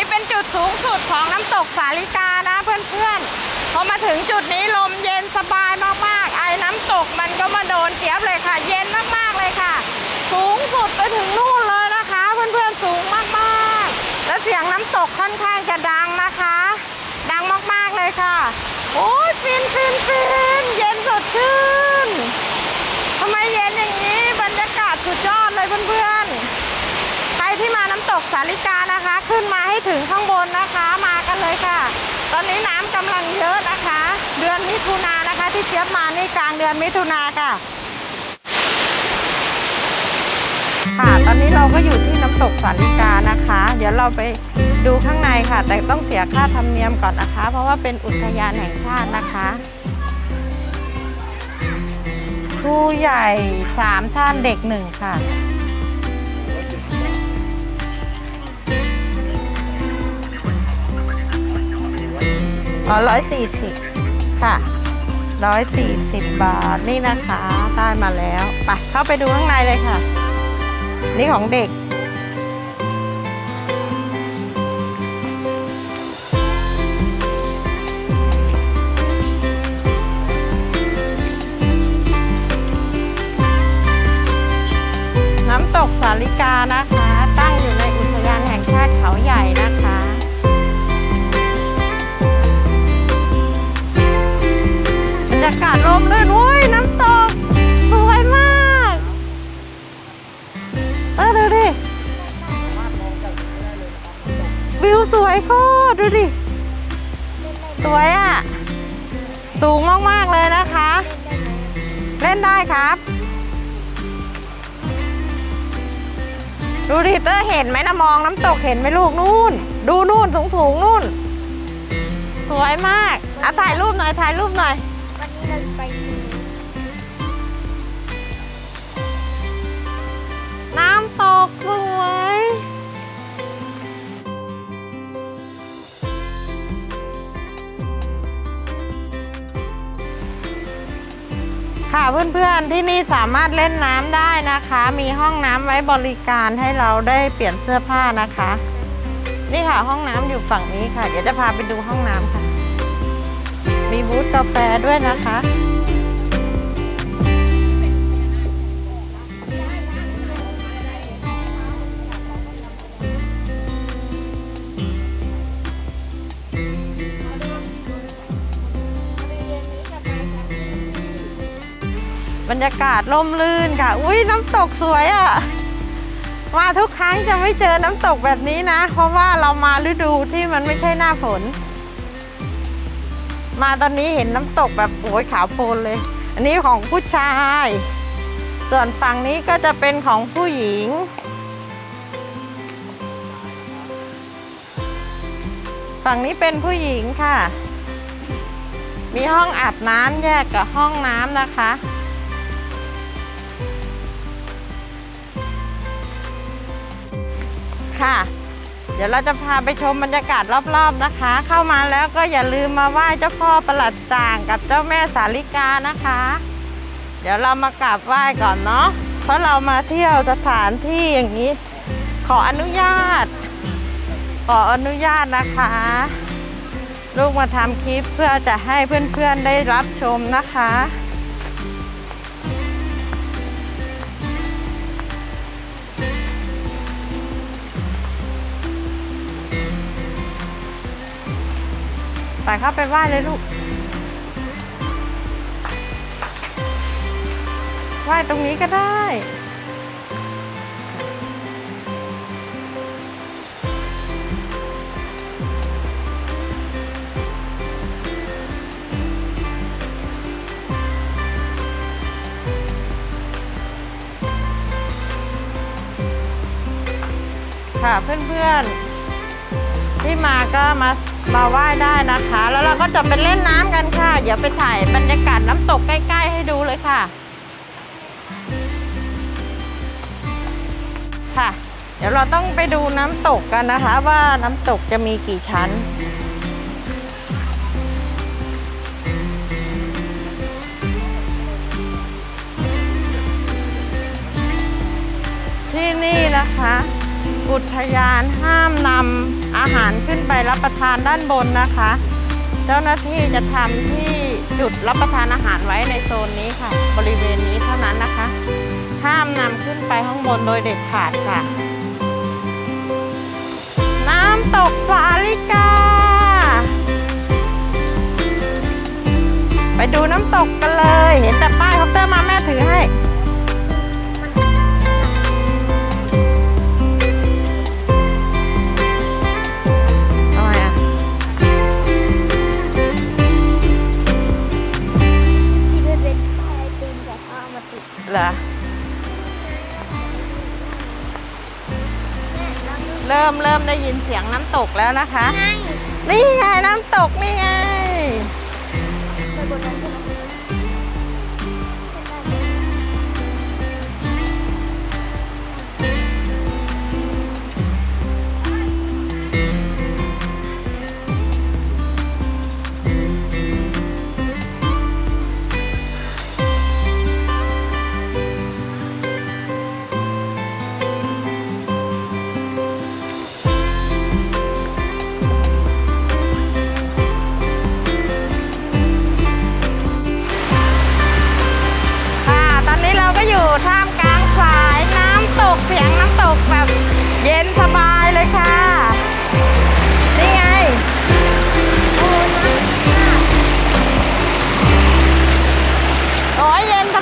นี้เป็นจุดสูงสุดของน้ำตกสาลิกานะเพื่อนๆ พอมาถึงจุดนี้ลมเย็นสบายมากๆ ไอ้น้ำตกมันก็มาโดนเจี๊ยบเลยค่ะ เย็นมากๆเลยค่ะ สูงสุดไปถึงนู่นเลยนะคะ เพื่อนๆ สูงมากๆ แล้วเสียงน้ำตกค่อนข้างจะดังนะคะ ดังมากๆเลยค่ะ โอ้ยฟินฟินฟินเย็นสดชื่นทำไมเย็นอย่างนี้บรรยากาศสุดยอดเลยเพื่อนๆ ใครที่มาน้ำต กสาลิกานะคะ ขึ้นมาให้ถึงข้างบนนะคะมากันเลยค่ะ ตอนนี้น้ำกำลังเยอะนะคะ เดือนมิถุนายนะคะ ที่เจี๊ยบมานี่กลางเดือนมิถุนาค่ะ ค่ะตอนนี้เราก็อยู่ที่น้ำตกสาลิกานะคะ เดี๋ยวเราไปดูข้างในค่ะ แต่ต้องเสียค่าธรรมเนียมก่อนนะคะ เพราะว่าเป็นอุทยานแห่งชาตินะคะผู้ใหญ่สามท่านเด็กหนึ่งค่ะ อ๋อร้อยสี่สิบค่ะร้อยสี่สิบบาทนี่นะคะได้มาแล้วไปเข้าไปดูข้างในเลยค่ะ นี่ของเด็ก น้ำตกสาลิกานะคะ ตั้งอยู่ในอุทยานแห่งชาติเขาใหญ่นะคะ รยากาศลมลื่นโอ้ยน้ำตกสวยมากเออดูดิวิวสวยโคตรดูดิ สวยอะ สูงมาก ๆ เลยนะคะ เล่นได้ครับ ดูดิเตอร์เห็นไหมนะมองน้ำตกเห็นไหมลูกนู่น ดูนู่นสูงสูงๆนู่น สวยมาก อะถ่ายรูปหน่อยถ่ายรูปหน่อย เพื่อนๆที่นี่สามารถเล่นน้ำได้นะคะ มีห้องน้ำไว้บริการให้เราได้เปลี่ยนเสื้อผ้านะคะ นี่ค่ะห้องน้ำอยู่ฝั่งนี้ค่ะ เดี๋ยวจะพาไปดูห้องน้ำค่ะ มีบูธกาแฟด้วยนะคะ บรรยากาศร่มรื่นค่ะ อุ้ยน้ำตกสวยอะ่ะ มาทุกครั้งจะไม่เจอน้ำตกแบบนี้นะ เพราะว่าเรามาฤดูที่มันไม่ใช่หน้าฝน มาตอนนี้เห็นน้ำตกแบบโอ้ยขาวโพลนเลย อันนี้ของผู้ชาย ส่วนฝั่งนี้ก็จะเป็นของผู้หญิงฝั่งนี้เป็นผู้หญิงค่ะ มีห้องอาบน้ำแยกกับห้องน้ำนะคะ ค่ะ เดี๋ยวเราจะพาไปชมบรรยากาศรอบๆนะคะ เข้ามาแล้วก็อย่าลืมมาไหว้เจ้าพ่อประหลัดจ่างกับเจ้าแม่สาลิกานะคะ เดี๋ยวเรามากราบไหว้ก่อนเนาะเพราะเรามาเที่ยวสถานที่อย่างนี้ ขออนุญาต ขออนุญาตนะคะลูกมาทำคลิปเพื่อจะให้เพื่อนๆได้รับชมนะคะ ไปเข้าไปไหว้เลยลูก ไหว้ตรงนี้ก็ได้ ค่ะเพื่อนๆ ที่มาก็มา มาไหว้ได้นะคะ แล้วเราก็จะไปเล่นน้ำกันค่ะ เดี๋ยวไปถ่ายบรรยากาศน้ำตกใกล้ ๆ ให้ดูเลยค่ะ ค่ะ เดี๋ยวเราต้องไปดูน้ำตกกันนะคะ ว่าน้ำตกจะมีกี่ชั้นที่นี่นะคะ อุทยานห้ามนำอาหารขึ้นไปรับประทานด้านบนนะคะ เจ้าหน้าที่จะทำที่จุดรับประทานอาหารไว้ในโซนนี้ค่ะ บริเวณนี้เท่านั้นนะคะ ห้ามนำขึ้นไปข้างบนโดยเด็ดขาดค่ะ น้ำตกสาลิกา ไปดูน้ำตกกันเลย เห็นแต่ป้ายคอปเตอร์มาแม่ถือให้ ริ่มเริ่มได้ยินเสียงน้ำตกแล้วนะคะไงนี่ไงน้ำตกนี่ไง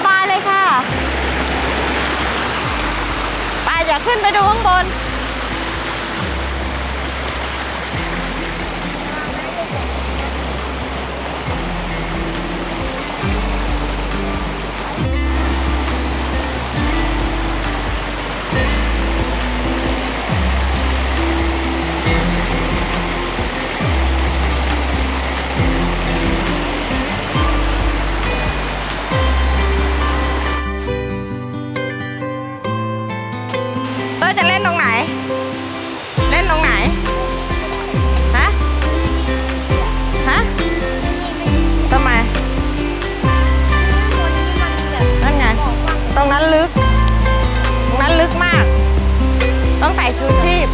บายเลยค่ะ ไปอย่าขึ้นไปดูข้างบน เต้ยจะเล่นตรงไหน เล่นตรงไหน ฮะ ฮะทำไมนั่นไง ตรงนั้นลึก ตรงนั้นลึกมาก ต้องใส่ชูชีพ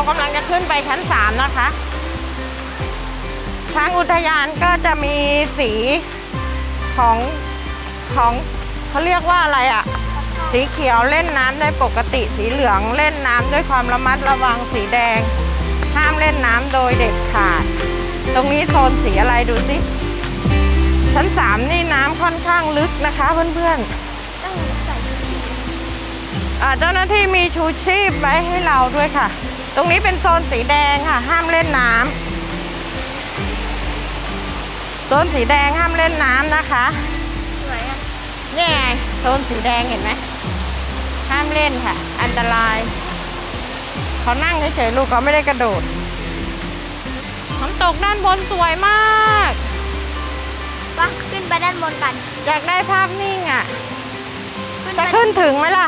เรากำลังจะขึ้นไปชั้นสามนะคะ ทางอุทยานก็จะมีสีของของเขาเรียกว่าอะไรอะ่ะสีเขียวเล่นน้ำได้ปกติ สีเหลืองเล่นน้ำด้วยความระมัดระวัง สีแดง ห้ามเล่นน้ำโดยเด็ดขาด ตรงนี้โซนสีอะไรดูสิ ชั้นสามนี่น้ำค่อนข้างลึกนะคะเพื่อนๆต้องใส่ชูชีพอ่าเจ้าหน้าที่มีชูชีพไว้ให้เราด้วยค่ะ ตรงนี้เป็นโซนสีแดงค่ะ ห้ามเล่นน้ำโซนสีแดงห้ามเล่นน้ำนะคะสวยอะนี่ไงโซนสีแดงเห็นไหมห้ามเล่นค่ะ อันตรายเขานั่งเฉยๆลูกเขาไม่ได้กระโดดน้ำตกด้านบนสวยมากก็ขึ้นไปด้านบนกัน อยากได้ภาพนิ่งอะขึ้นจะไปขึ้นถึงไหมล่ะ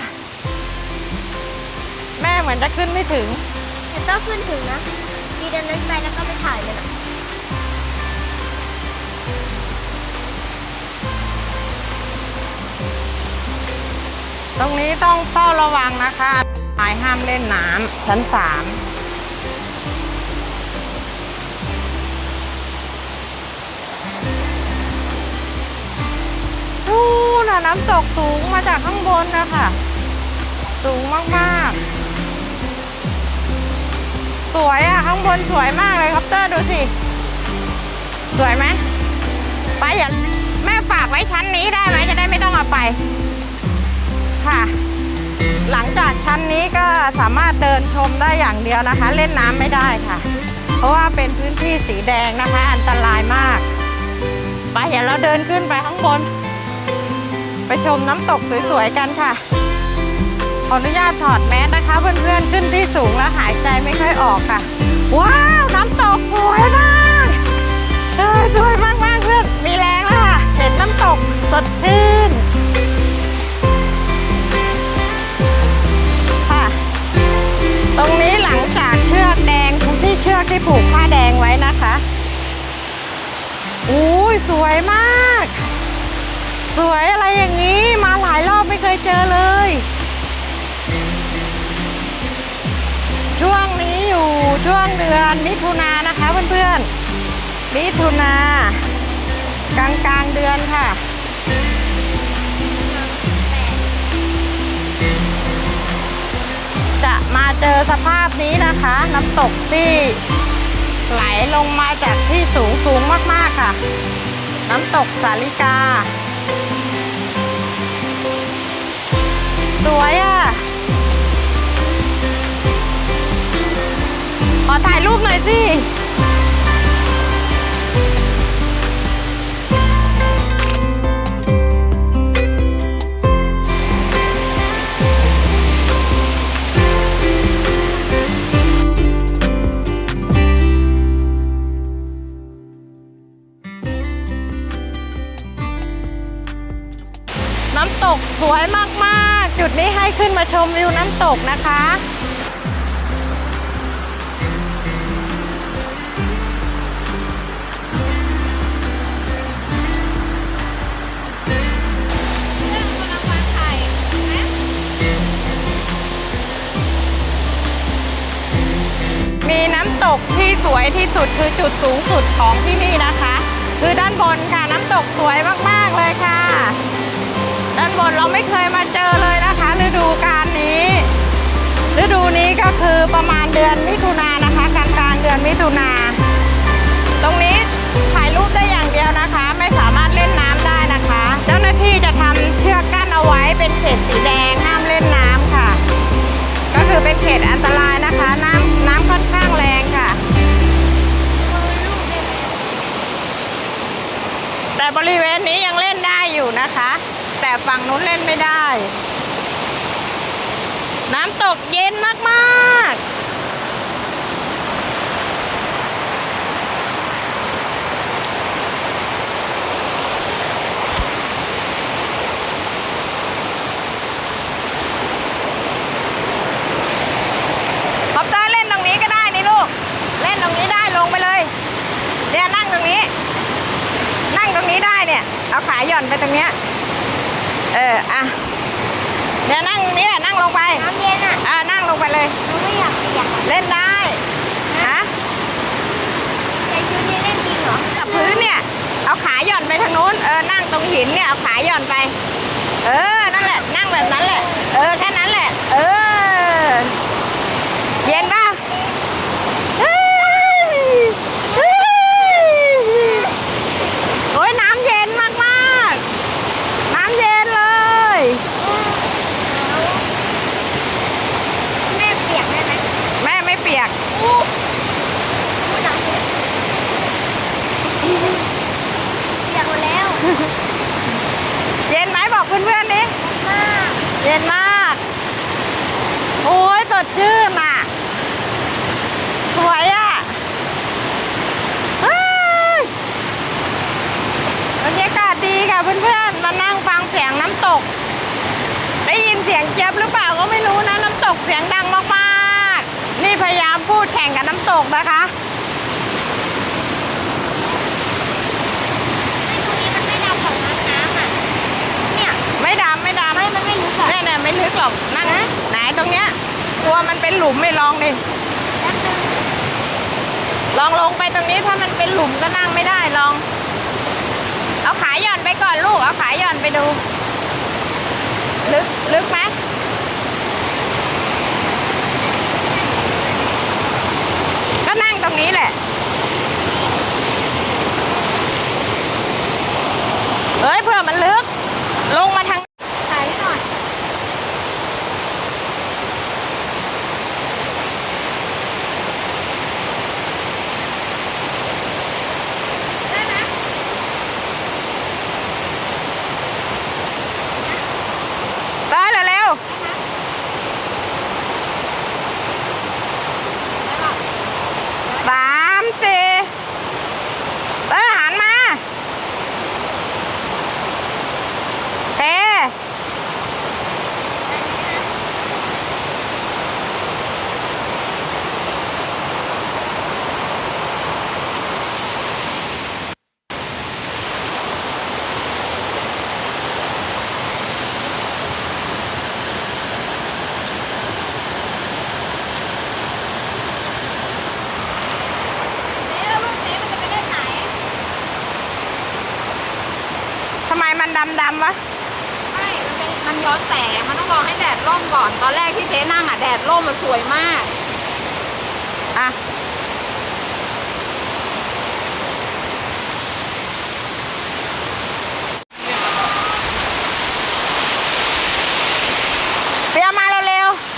แม่เหมือนจะขึ้นไม่ถึง จะต้องขึ้นถึงนะมีดันนั้นไปแล้วก็ไปถ่ายเลยนะตรงนี้ต้องเฝ้าระวังนะคะหมายห้ามเล่นน้ำชั้นสามนู่นน้ำตกสูงมาจากข้างบนนะคะ สูงมาก ๆ สวยอะข้างบนสวยมากเลยครับเตอร์ดูสิ สวยไหมไปอย่าแม่ฝากไว้ชั้นนี้ได้ไหมจะได้ไม่ต้องเอาไป ค่ะ หลังจากชั้นนี้ก็สามารถเดินชมได้อย่างเดียวนะคะ เล่นน้ำไม่ได้ค่ะ เพราะว่าเป็นพื้นที่สีแดงนะคะ อันตรายมาก ไปเดี๋ยวเราเดินขึ้นไปข้างบน ไปชมน้ำตกสวยๆกันค่ะ ออนุญาตถอดแมสนะคะ เพื่อนๆ ขึ้นที่สูงแล้วหายใจไม่ค่อยออกค่ะ ว้าว น้ำตกสวยมากเออสวยมากๆเพื่อนมีแรงแล้วค่ะ เห็นน้ำตกสดชื่นค่ะ ตรงนี้หลังจากเชือกแดงที่เชือกที่ผูกผ้าแดงไว้นะคะอุ้ยสวยมาก สวยอะไรอย่างนี้มาหลายรอบไม่เคยเจอเลย ช่วงเดือนมิถุนายนนะคะเพื่อนๆ มิถุนากลางกลางเดือนค่ะ จะมาเจอสภาพนี้นะคะ น้ำตกที่ไหลลงมาจากที่สูงสูงมากๆค่ะ น้ำตกสาลิกา อถ่ายรูปหน่อยสิ น้ำตกสวยมาก ๆ จุดนี้ให้ขึ้นมาชมวิวน้ำตกนะคะ มีน้ำตกที่สวยที่สุดคือจุดสูงสุดของที่นี่นะคะ คือด้านบนค่ะน้ำตกสวยมากๆเลยค่ะ ด้านบนเราไม่เคยมาเจอเลยนะคะ ฤดูกาลนี้ ฤดูนี้ก็คือประมาณเดือนมิถุนายนนะคะกลางกลางเดือนมิถุนาตรงนี้ถ่ายรูปได้อย่างเดียวนะคะ ไม่สามารถเล่นน้ำได้นะคะ เจ้าหน้าที่จะทำเชือกกั้นเอาไว้เป็นเขตสีแดงห้ามเล่นน้ำค่ะ ก็คือเป็นเขตอันตราย บริเวณนี้ยังเล่นได้อยู่นะคะ แต่ฝั่งนู้นเล่นไม่ได้ น้ำตกเย็นมากๆขอบตาเล่นตรงนี้ก็ได้นี่ลูก เล่นตรงนี้ได้ลงไปเลยเนี่ยนั่งตรงนี้ นั่งตรงนี้ได้เนี่ย เอาขาหย่อนไปตรงเนี้ย เออ อะ เดี๋ยวนั่งตรงนี้แหละนั่งลงไป น้ำเย็นอะ อ่านั่งลงไปเลย หนูไม่อยากเปียกอะ เล่นได้ ฮะ แต่ชุดนี้เล่นจริงเหรอ กับพื้นเนี่ย เอาขาหย่อนไปทางนู้น เออ นั่งตรงหินเนี่ย เอาขาหย่อนไป เออ นั่นแหละ นั่งแบบนั้นแหละ เออ แค่นั้นแหละ เออ เย็นป่ะเฮ้ยเฮ้ยโอ้ยน้ำเย็นมากๆ น้ำเย็นเลย แม่เปียกได้ไหม แม่ไม่เปียก อู้อู้หนังเปียกเปียกหมดแล้ว เย็นไหมบอกเพื่อนๆดิ มาก เย็นมาก โอ้ยสดชื่นอะ สวยอะเฮ้ยบรรยากาศดีค่ะเพื่อนๆ มานั่งฟังเสียงน้ำตก ได้ยินเสียงเจี๊ยบหรือเปล่าก็ไม่รู้นะ น้ำตกเสียงดังมากๆ นี่พยายามพูดแข่งกับน้ำตกนะคะ ไอ้ตรงนี้มันไม่ดำของน้ำน้ำอะ เนี่ย ไม่ดำไม่ดำ ไม่ มันไม่รู้ก่อน เนี่ยเนี่ย ไม่ลึกหรอกนั่นไหนตรงเนี้ยกลัวมันเป็นหลุมไม่ลองดิแล้วมันลองลงไปตรงนี้ถ้ามันเป็นหลุมก็นั่งไม่ได้ลอง เอาขาหย่อนไปก่อนลูก เอาขาหย่อนไปดู ลึกลึกไหมก็นั่งตรงนี้แหละเฮ้ยเพื่อมันลึก ลงมาทาง ถ่ายหน่อย ดำๆวะไม่มันเป็นมันย้อนแสงมันต้องรอให้แดดร่มก่อน ตอนแรกที่เจ๊นั่งอะแดดร่มมันสวยมาก อะ เปียมาเร็วๆ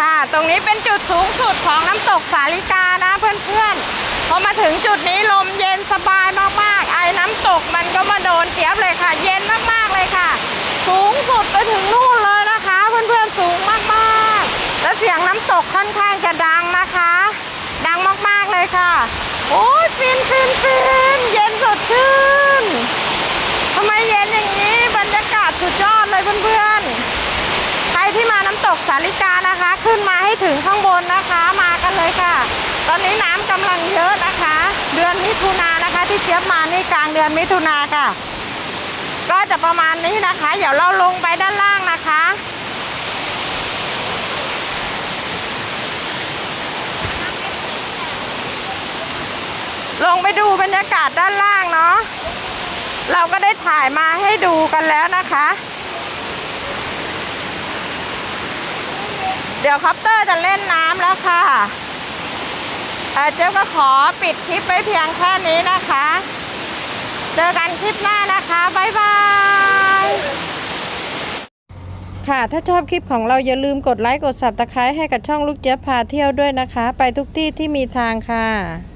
ค่ะ ตรงนี้เป็นจุดสูงสุดของน้ำต กสาลิกานะเพื่อนๆ พอมาถึงจุดนี้ลมเย็นสบายมากๆ ไอ้น้ำตกมันก็มาโดนเจี๊ยบเลยค่ะ เย็นมากๆเลยค่ะ สูงสุดไปถึงนู่นเลยนะคะ เพื่อนๆ สูงมากๆ แล้วเสียงน้ำตกค่อนข้างจะดังนะคะ ดังมากๆเลยค่ะ โอ้ยฟินฟินฟินเย็นสดชื่นทำไมเย็นอย่างนี้บรรยากาศสุดยอดเลยเพื่อนๆ ใครที่มาน้ำต กสาลิกานะคะ ขึ้นมาให้ถึงข้างบนนะคะมากันเลยค่ะ ตอนนี้น้ำกำลังเยอะนะคะ เดือนมิถุนายนะคะ ที่เจี๊ยบมานี่กลางเดือนมิถุนาค่ะ ก็จะประมาณนี้นะคะ เดี๋ยวเราลงไปด้านล่างนะคะลงไปดูบรรยากาศด้านล่างเนาะ เราก็ได้ถ่ายมาให้ดูกันแล้วนะคะ เดี๋ยวคอปเตอร์จะเล่นน้ำแล้วค่ะเอ่อเจ๊ก็ขอปิดคลิปไว้เพียงแค่นี้นะคะ เจอกันคลิปหน้านะคะบ๊ายบาย ค่ะถ้าชอบคลิปของเราอย่าลืมกดไลค์กด subscribe ให้กับช่องลูกเจี๊ยบพาเที่ยวด้วยนะคะ ไปทุกที่ที่มีทางค่ะ